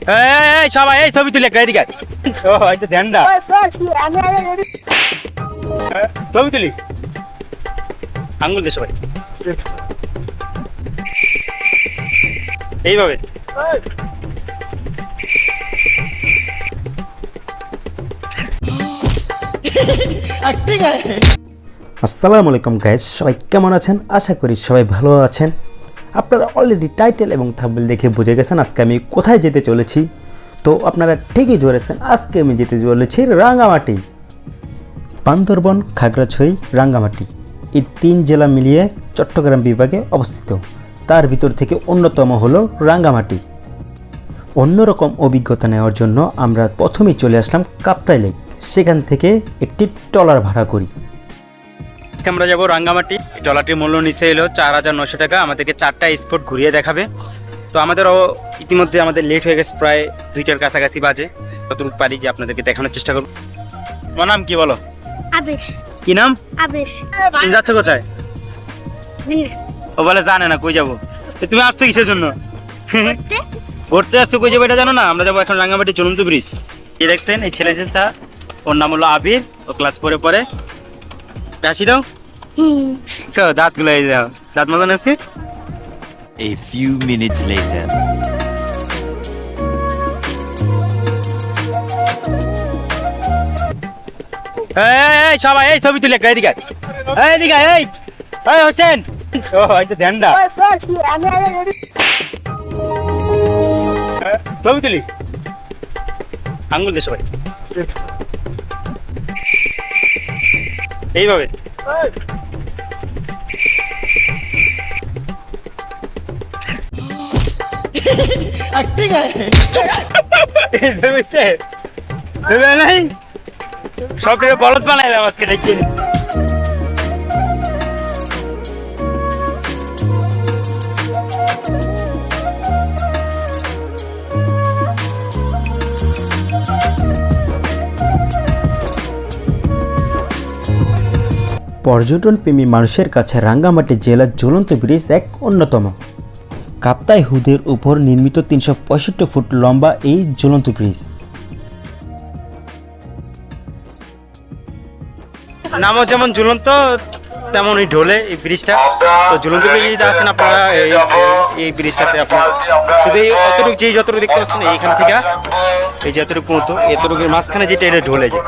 এই, এই, সবাই এই ছবি তুলে। ও এই তো ধ্যানটা। ছবি তুলি। আঙ্গুল দিয়ে সবাই। এইভাবে। আসসালামু আলাইকুম গাইজ সবাই কেমন আছেন? আশা করি সবাই ভালো আছেন। আপনারা অলরেডি টাইটেল এবং থাম্বনেল দেখে বুঝে গেছেন আজকে আমি কোথায় যেতে চলেছি। তো আপনারা ঠিকই ধরেছেন, আজকে আমি যেতে চলেছি রাঙ্গামাটি। বান্দরবন, খাগড়াছড়ি, রাঙ্গামাটি। এই তিন জেলা মিলিয়ে চট্টগ্রাম বিভাগে অবস্থিত। তার ভিতর থেকে অন্যতম হলো রাঙ্গামাটি। অন্যরকম অভিজ্ঞতা নেওয়ার জন্য আমরা প্রথমেই চলে আসলাম কাপ্তাই লেক। সেখান থেকে একটি ট্রলার ভাড়া করি। আজকে আমরা যাব রাঙ্গামাটি। ট্রলারটির মূল্য নিচে এলো চার হাজার নশো টাকা। আমাদেরকে চারটা স্পট ঘুরিয়ে দেখাবে। তো আমাদেরও ইতিমধ্যে আমাদের লেট হয়ে গেছে প্রায় দুইটার কাছাকাছি বাজে। ততটুকু পারি যে আপনাদেরকে দেখানোর চেষ্টা করব। তোমার নাম কি বলো? আবেশ। কি নাম? আবেশ। তুমি যাচ্ছ কোথায়? ও বলে জানে না কই যাব। তুমি আসছো কিসের জন্য? ঘুরতে। আসছো কই যাব এটা জানো না? আমরা যাব এখন রাঙ্গামাটি চলন্ত ব্রিজ কি দেখছেন এই ছেলেটির স্যার ওর নাম হলো আবির ও ক্লাস পরে পরে হাসি দাও। চো দাঁতগুলো এই দাও। দাঁত মতন আছে? A few minutes later. এই, সবাই এই ছবি তুলে একটা এদিকে এই এদিকে এই। এই হোসেন। ও এই তো ধ্যানটা ছবি তুলি। আঙ্গুল দিয়ে সবাই। এইভাবে। ডেকে পর্যটন প্রেমী মানুষের কাছে রাঙ্গামাটি জেলার জ্বলন্ত ব্রিজ এক অন্যতম। কাপ্তাই হুদের উপর নির্মিত তিনশো পঁয়ষট্টি ফুট লম্বা এই জ্বলন্ত ব্রিজ। নামও যেমন ঝুলন্ত তেমন তেমনই ঢোলে এই ব্রিজটা। তো ঝুলন্ত ব্রিজ যদি আসেন আপনারা, এই এই ব্রিজটাতে আপনারা শুধু এই অতটুকু যে যতটুকু দেখতে পাচ্ছেন, এইখান থেকে এই যতটুকু পৌঁছো এতটুকু মাঝখানে যেটা এটা ঢোলে যে।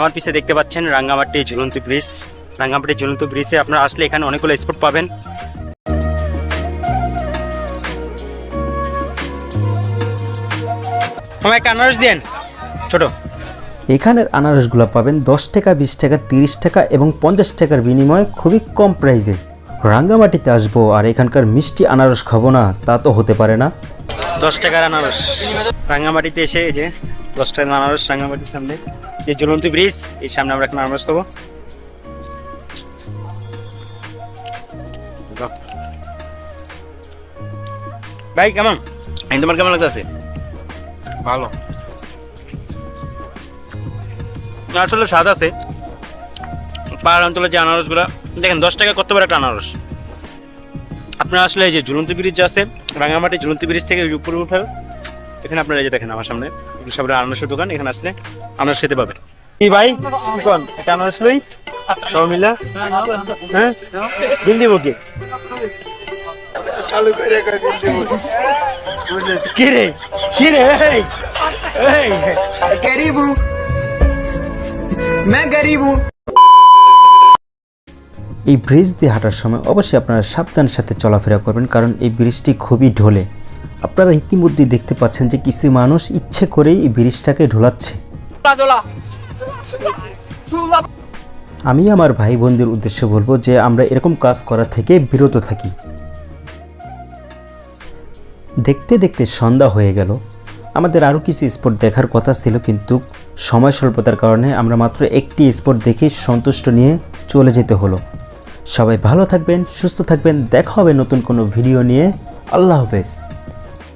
আমার পিছে দেখতে পাচ্ছেন রাঙ্গামাটি ঝুলন্ত ব্রিজ। রাঙ্গামাটি ঝুলন্ত ব্রিজে আপনারা আসলে এখানে অনেকগুলো স্পট পাবেন। আমার একটা আনারস দেন ছোট। এখানের আনারসগুলো পাবেন দশ টাকা বিশ টাকা তিরিশ টাকা এবং পঞ্চাশ টাকার বিনিময়ে খুবই কম প্রাইসে। রাঙ্গামাটিতে আসব আর এখানকার মিষ্টি আনারস খাব না তা তো হতে পারে না। দশ টাকার আনারস। রাঙ্গামাটিতে এসে এই যে দশ টাকার আনারস রাঙ্গামাটির সামনে। যে জ্বলন্ত ব্রিজ এই সামনে আমরা এখন আনারস খাব। ভাই কেমন? তোমার কেমন লাগতেছে? ভালো। আসলে স্বাদ আছে। পাহাড় অঞ্চলে যে আনারসগুলো দেখেন দশ টাকা করতে পারে একটা আনারস? আপনারা আসলে এই যে ঝুলন্ত ব্রিজ আছে রাঙামাটি ঝুলন্ত ব্রিজ থেকে উপরে উঠে এখানে আপনারা এই যে দেখেন আমার সামনে সামনে আনারসের দোকান এখানে আসলে আনারস খেতে পাবেন। কি ভাই? কোন? একটা আনারস লই? সব মিলা? হ্যাঁ? বিল দিব কি? কি রে কি রে এই এই गरीब हूँ मैं गरीब हूँ এই ব্রিজ দিয়ে হাঁটার সময় অবশ্যই আপনারা সাবধানের সাথে চলাফেরা করবেন কারণ এই ব্রিজটি খুবই ঢোলে আপনারা ইতিমধ্যেই দেখতে পাচ্ছেন যে কিছু মানুষ ইচ্ছে করেই এই ব্রিজটাকে ঢোলাচ্ছে আমি আমার ভাই বোনদের উদ্দেশ্যে বলবো যে আমরা এরকম কাজ করা থেকে বিরত থাকি দেখতে দেখতে সন্ধ্যা হয়ে গেল। আমাদের আরও কিছু স্পট দেখার কথা ছিল, কিন্তু সময় স্বল্পতার কারণে আমরা মাত্র একটি স্পট দেখে সন্তুষ্ট নিয়ে চলে যেতে হলো। সবাই ভালো থাকবেন, সুস্থ থাকবেন, দেখা হবে নতুন কোনো ভিডিও নিয়ে। আল্লাহ হাফেজ।